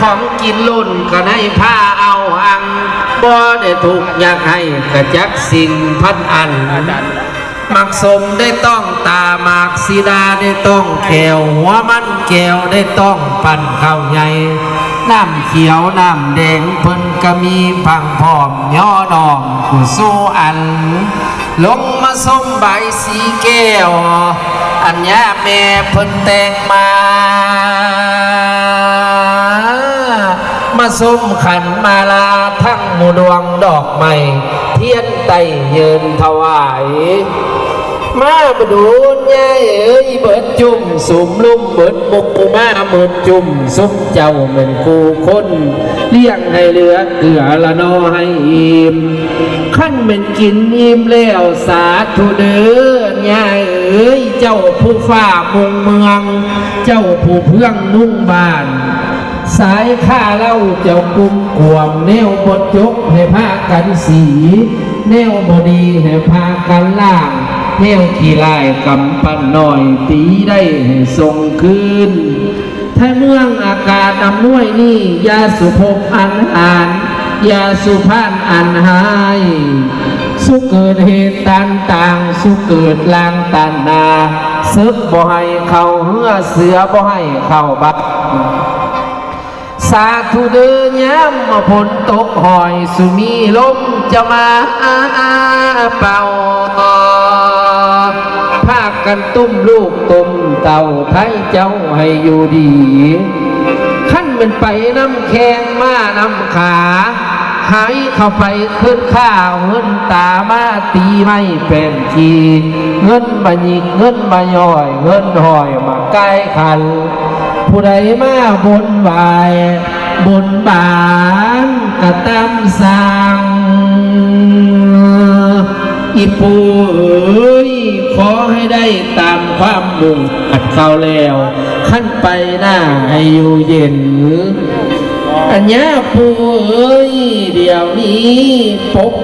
ของกินลุ่นก็ในผ้าเอาอังบ่ได้ถูกอยากให้กระจักสิ่งพันอันมักสมได้ต้องตาหมากสีดาได้ต้องแขวหัวมันแก้วได้ต้องปั่นข้าวใหญ่น้ำเขียวน้ำแดงเพิ่นก็มีพังพร้อมย่อดองผู้สู้อัน ลงมาส้มใบสีแก้ว อันยาแม่เพิ่นแต่งมา มาส้มขันมาลาทั้งหมูดวงดอกไม้เทียนไตเยินถวาย มาบดูนยายเอ้ยเบิดจุ่มสุมลุ่มเบิดมุกมาเบิดจุ่มสุมเจ้าเหมือนกูคนเลี้ยงให้เหลือเกลือละนอให้อิ่มขั้นเป็นกินอิ่มแล้วสาธุเด้อยายเอ้ยเจ้าผู้ฟ้ามุงเมือง เจ้าผู้เพื่องนุ่งบ้าน สายข้าเล่าเจ้ากุมกวมแนวบดจกให้พากันสี แนวบดีให้พากันล่าง แนวขี้ลายกำปั้นหน่อยตีได้ให้ทรงคืนถ้าเมืองอากาศอำนวยนี่ยาสุภพอันอ่านยาสุพานอันหาย สุเกิดเหตุต่างต่างสุเกิดลางตันนาซึกบ่ให้เขาเหือเสือบ่ให้เขาบัก สาธุเดินย้ำมาฝนตกหอยสุมีลมจะมาเป่าพาคกันตุ้มลูกตุ้มเต่าไทยเจ้าให้อยู่ดีขั้นเป็นไปน้ำแข็งมาน้ำขา หายเข้าไปขึ้นข้าวเงินตามาตีไม่เป็นทีเงินบะยิกเงินบะย่อย เงินหอยมาใกล้คัน ผู้ใดมาบนบายบนบานกระตำสั่งอีปูเอ้ยขอให้ได้ตามความมุ่งอัดเข้าแล้ว ขั้นไปหน้าให้อยู่เย็นอันเนี้ยปูเอ้ยเดี๋ยวนี้ปก